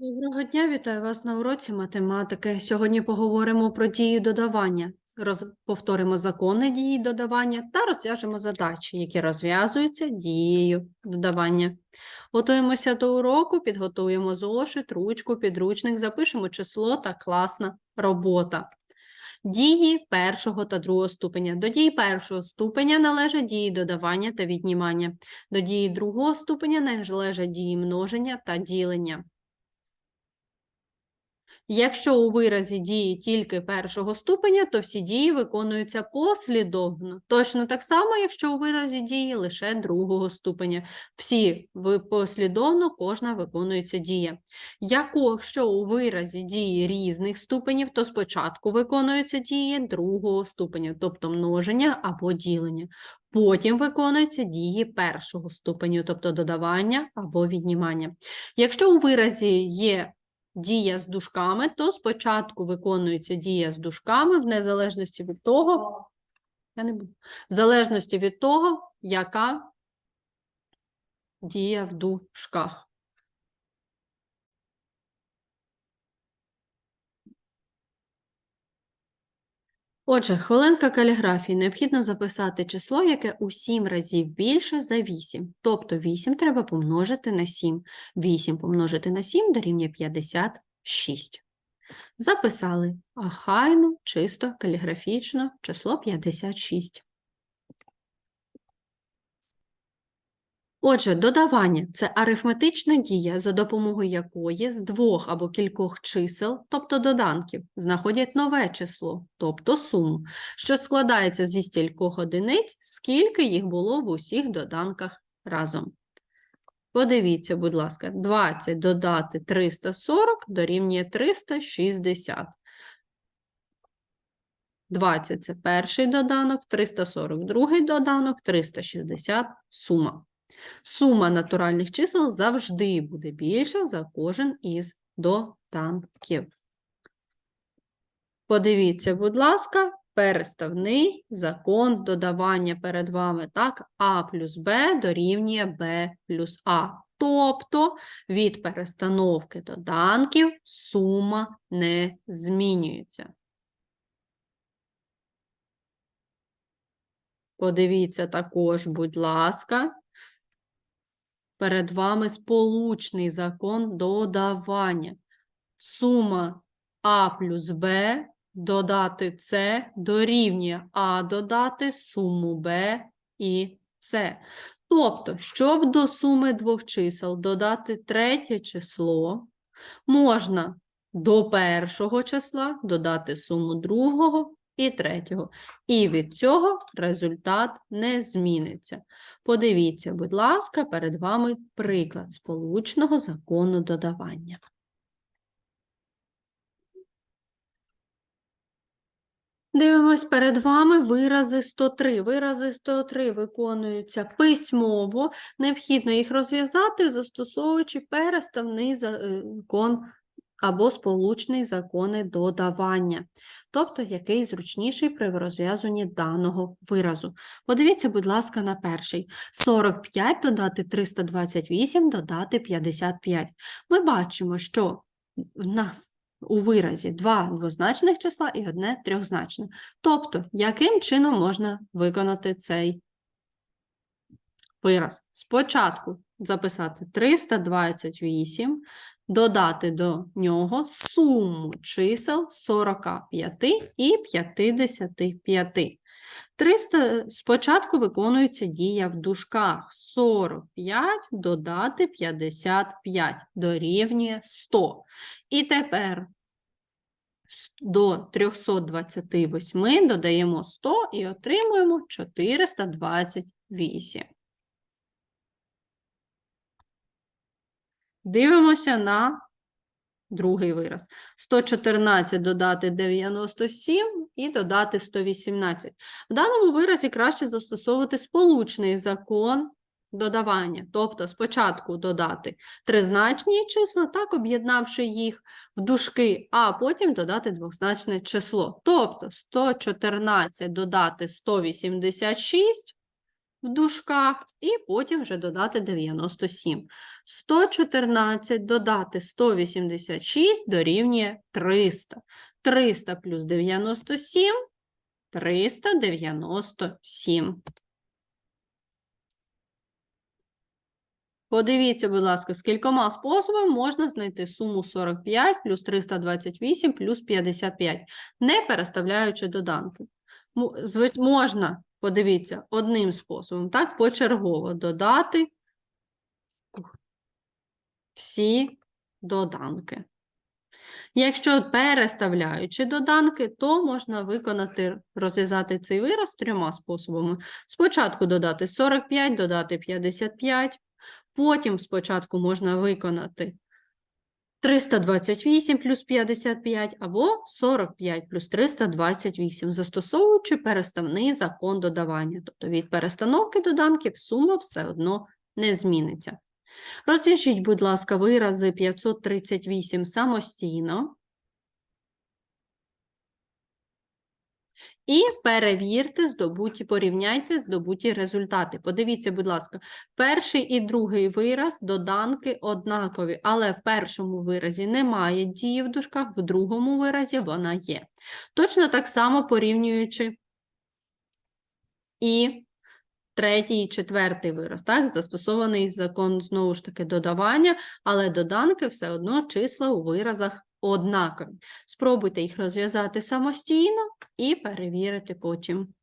Доброго дня, вітаю вас на уроці математики. Сьогодні поговоримо про дію додавання. Роз... Повторимо закони дії додавання та розв'яжемо задачі, які розв'язуються дією додавання. Готуємося до уроку, підготуємо зошит, ручку, підручник, запишемо число та класна робота. Дії першого та другого ступеня. До дії першого ступеня належать дії додавання та віднімання. До дії другого ступеня належать дії множення та ділення. Якщо у виразі дії тільки першого ступеня, то всі дії виконуються послідовно. Точно так само, якщо у виразі дії лише другого ступеня. Всі послідовно кожна виконується дія. Якщо у виразі дії різних ступенів, то спочатку виконуються дії другого ступеня, тобто множення або ділення. Потім виконуються дії першого ступеню, тобто додавання або віднімання. Якщо у виразі є дія з дужками, то спочатку виконується дія з дужками в незалежності від того, я не буду, в залежності від того, яка дія в дужках. Отже, хвилинка каліграфії. Необхідно записати число, яке у 7 разів більше за 8. Тобто 8 треба помножити на 7. 8 помножити на 7 дорівнює 56. Записали ахайно, чисто, каліграфічно число 56. Отже, додавання це арифметична дія, за допомогою якої з двох або кількох чисел, тобто доданків, знаходять нове число, тобто суму, що складається зі стількох одиниць, скільки їх було в усіх доданках разом. Подивіться, будь ласка, 20 додати 340 дорівнює 360. 20 – це перший доданок, 340 – другий доданок, 360 – сума. Сума натуральних чисел завжди буде більша за кожен із доданків. Подивіться, будь ласка, переставний закон додавання перед вами. Так, А плюс Б дорівнює Б плюс А. Тобто від перестановки доданків сума не змінюється. Подивіться також, будь ласка, перед вами сполучний закон додавання. Сума А плюс Б додати С дорівнює А додати суму Б і С. Тобто, щоб до суми двох чисел додати третє число, можна до першого числа додати суму другого і третього. І від цього результат не зміниться. Подивіться, будь ласка, перед вами приклад сполучного закону додавання. Дивимось перед вами вирази 103. Вирази 103 виконуються письмово. Необхідно їх розв'язати, застосовуючи переставний закон або сполучний закони додавання, тобто який зручніший при розв'язанні даного виразу. Подивіться, будь ласка, на перший. 45 додати 328 додати 55. Ми бачимо, що в нас у виразі два двозначних числа і одне трьохзначне. Тобто, яким чином можна виконати цей вираз? Спочатку записати 328, додати до нього суму чисел 45 і 55. 300 спочатку виконується дія в дужках. 45 додати 55 дорівнює 100. І тепер до 328 додаємо 100 і отримуємо 428. Дивимося на другий вираз. 114 додати 97 і додати 118. В даному виразі краще застосовувати сполучний закон додавання. Тобто спочатку додати тризначні числа, так об'єднавши їх в дужки, а потім додати двозначне число. Тобто 114 додати 186 в дужках і потім вже додати 97. 114 додати 186 дорівнює 300. 300 плюс 97 – 397. Подивіться, будь ласка, з кількома способами можна знайти суму 45 плюс 328 плюс 55, не переставляючи доданки. Можна, подивіться, одним способом, так, почергово додати всі доданки. Якщо переставляючи доданки, то можна виконати, розв'язати цей вираз трьома способами. Спочатку додати 45, додати 55, потім спочатку можна виконати 328 плюс 55 або 45 плюс 328, застосовуючи переставний закон додавання. Тобто від перестановки доданків сума все одно не зміниться. Розв'яжіть, будь ласка, вирази 538 самостійно. І перевірте здобуті, порівняйте здобуті результати. Подивіться, будь ласка, перший і другий вираз доданки однакові, але в першому виразі немає дії в дужках, в другому виразі вона є. Точно так само порівнюючи і третій і четвертий вираз, так? Застосований закон знову ж таки додавання, але доданки все одно числа у виразах однакові. Спробуйте їх розв'язати самостійно і перевірити потім.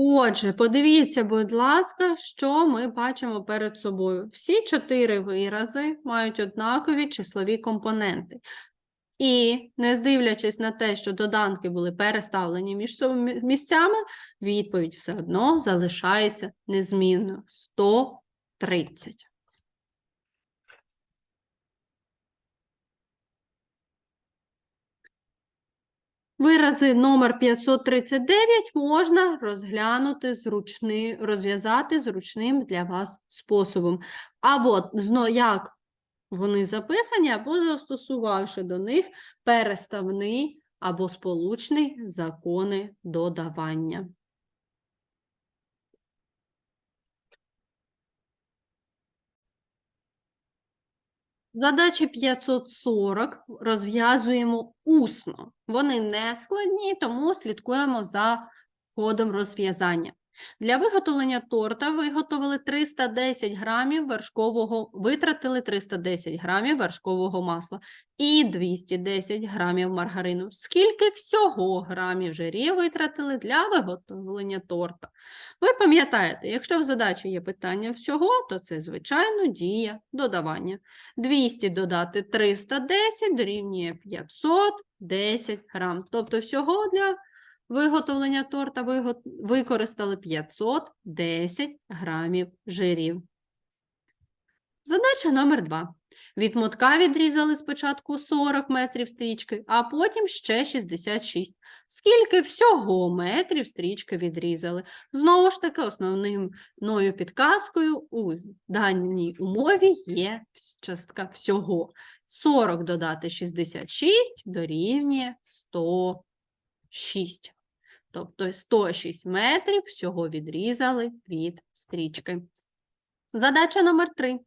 Отже, подивіться, будь ласка, що ми бачимо перед собою. Всі чотири вирази мають однакові числові компоненти. І, не здивлячись на те, що доданки були переставлені між місцями, відповідь все одно залишається незмінною 130. Вирази номер 539 можна розглянути зручний, розв'язати зручним для вас способом. Або як вони записані, або застосувавши до них переставний або сполучний закони додавання. Задачі 540 розв'язуємо усно. Вони не складні, тому слідкуємо за ходом розв'язання. Для виготовлення торта виготовили 310 грамів вершкового, витратили 310 грамів вершкового масла і 210 грамів маргарину. Скільки всього грамів жирів витратили для виготовлення торта? Ви пам'ятаєте, якщо в задачі є питання всього, то це, звичайно, дія додавання. 200 додати 310 дорівнює 510 грам. Тобто всього для виготовлення торта використали 510 грамів жирів. Задача номер 2. Від мотка відрізали спочатку 40 метрів стрічки, а потім ще 66. Скільки всього метрів стрічки відрізали? Знову ж таки, основною підказкою у даній умові є частка всього. 40 додати 66 дорівнює 106. Тобто 106 метрів всього відрізали від стрічки. Задача номер 3.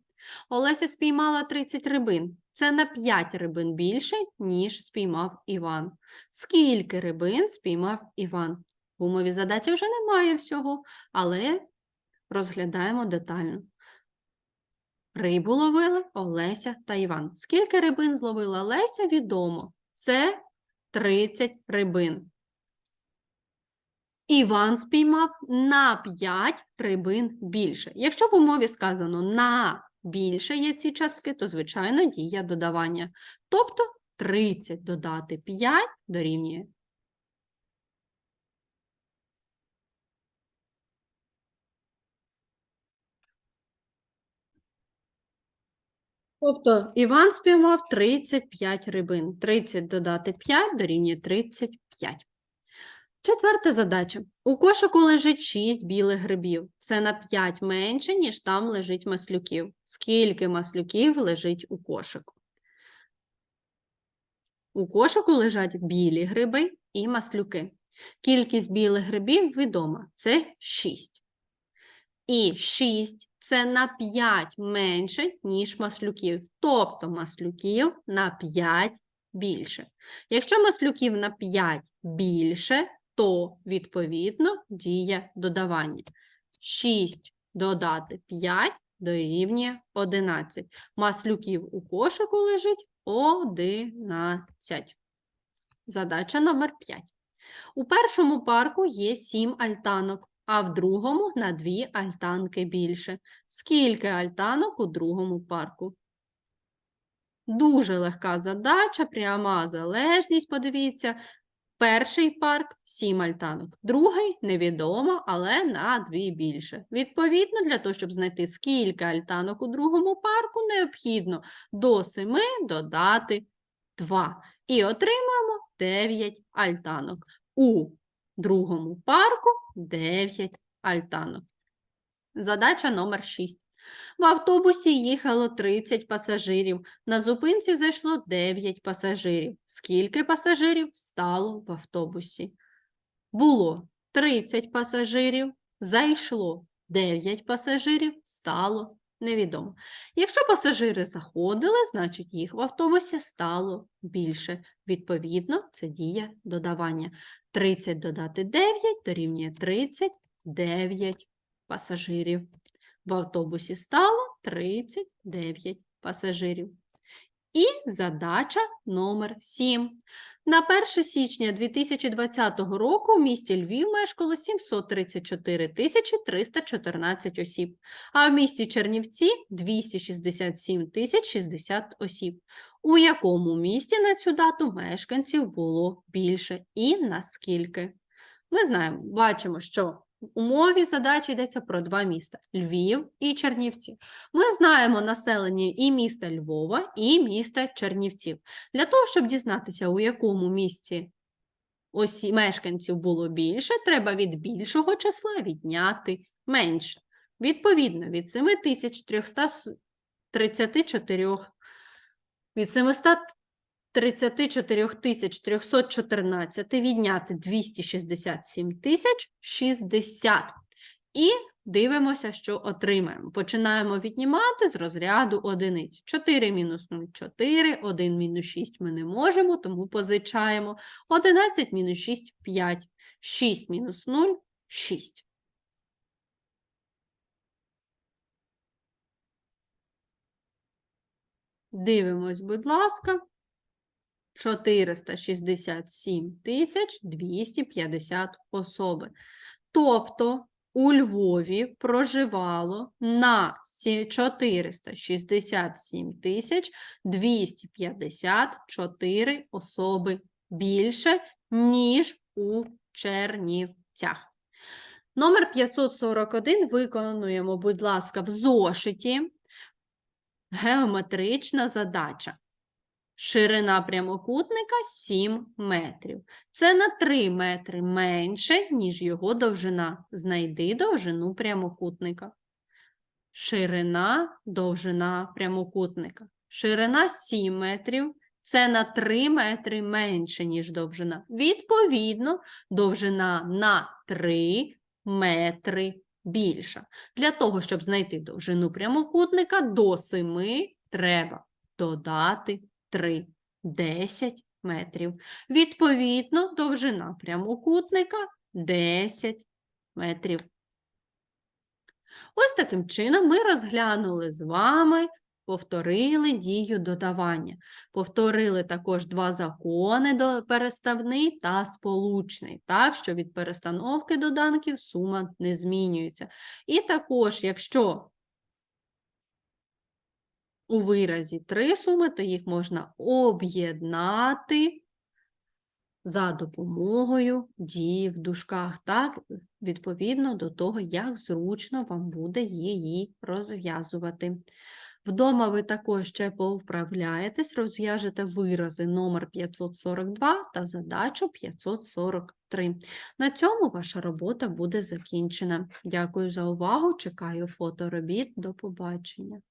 Олеся спіймала 30 рибин. Це на 5 рибин більше, ніж спіймав Іван. Скільки рибин спіймав Іван? В умові задачі вже немає всього, але розглядаємо детально. Рибу ловили Олеся та Іван. Скільки рибин зловила Леся, відомо. Це 30 рибин. Іван спіймав на 5 рибин більше. Якщо в умові сказано на більше є ці частки, то, звичайно, дія додавання. Тобто 30 додати 5 дорівнює. Тобто Іван спіймав 35 рибин. 30 додати 5 дорівнює 35. Четверта задача. У кошику лежить 6 білих грибів. Це на 5 менше, ніж там лежить маслюків. Скільки маслюків лежить у кошику? У кошику лежать білі гриби і маслюки. Кількість білих грибів відома це 6. І 6 це на 5 менше, ніж маслюків. Тобто маслюків на 5 більше. Якщо маслюків на 5 більше, то відповідно діє додавання. 6 додати 5 дорівнює 11. Маслюків у кошику лежить 11. Задача номер 5. У першому парку є 7 альтанок, а в другому на 2 альтанки більше. Скільки альтанок у другому парку? Дуже легка задача, пряма залежність, подивіться. Перший парк 7 альтанок, другий невідомо, але на 2 більше. Відповідно, для того, щоб знайти, скільки альтанок у другому парку, необхідно до 7 додати 2. І отримаємо 9 альтанок. У другому парку 9 альтанок. Задача номер 6. В автобусі їхало 30 пасажирів. На зупинці зайшло 9 пасажирів. Скільки пасажирів стало в автобусі? Було 30 пасажирів, зайшло 9 пасажирів, стало невідомо. Якщо пасажири заходили, значить їх в автобусі стало більше. Відповідно, це діє додавання. 30 додати 9 дорівнює 39 пасажирів. В автобусі стало 39 пасажирів. І задача номер 7. На 1 січня 2020 року в місті Львів мешкало 734 тисячі 314 осіб, а в місті Чернівці 267 тисяч 60 осіб. У якому місті на цю дату мешканців було більше і наскільки? Ми знаємо, бачимо, що умові задачі йдеться про два міста Львів і Чернівці. Ми знаємо населення і міста Львова, і міста Чернівців. Для того, щоб дізнатися, у якому місті осі мешканців було більше, треба від більшого числа відняти менше. Відповідно, від 7334 від 734 314 відняти 267 тисяч 60. І дивимося, що отримаємо. Починаємо віднімати з розряду одиниць. 4 мінус 0 – 4, 1 мінус 6 ми не можемо, тому позичаємо. 11 мінус 6 – 5, 6 мінус 0 – 6. Дивимось, будь ласка. 467 тисяч 250 особи. Тобто у Львові проживало на 467 тисяч 254 особи більше, ніж у Чернівцях. Номер 541 виконуємо, будь ласка, в зошиті. Геометрична задача. Ширина прямокутника 7 метрів. Це на 3 метри менше, ніж його довжина. Знайди довжину прямокутника. Ширина, довжина прямокутника. Ширина 7 метрів. Це на 3 метри менше, ніж довжина. Відповідно, довжина на 3 метри більша. Для того, щоб знайти довжину прямокутника, до 7 треба додати 3 – 10 метрів. Відповідно, довжина прямокутника 10 метрів. Ось таким чином ми розглянули з вами, повторили дію додавання. Повторили також два закони переставний та сполучний, так що від перестановки доданків сума не змінюється. І також, якщо у виразі три суми, то їх можна об'єднати за допомогою дії в дужках, так, відповідно до того, як зручно вам буде її розв'язувати. Вдома ви також ще повправляєтесь, розв'яжете вирази номер 542 та задачу 543. На цьому ваша робота буде закінчена. Дякую за увагу, чекаю фоторобіт, до побачення.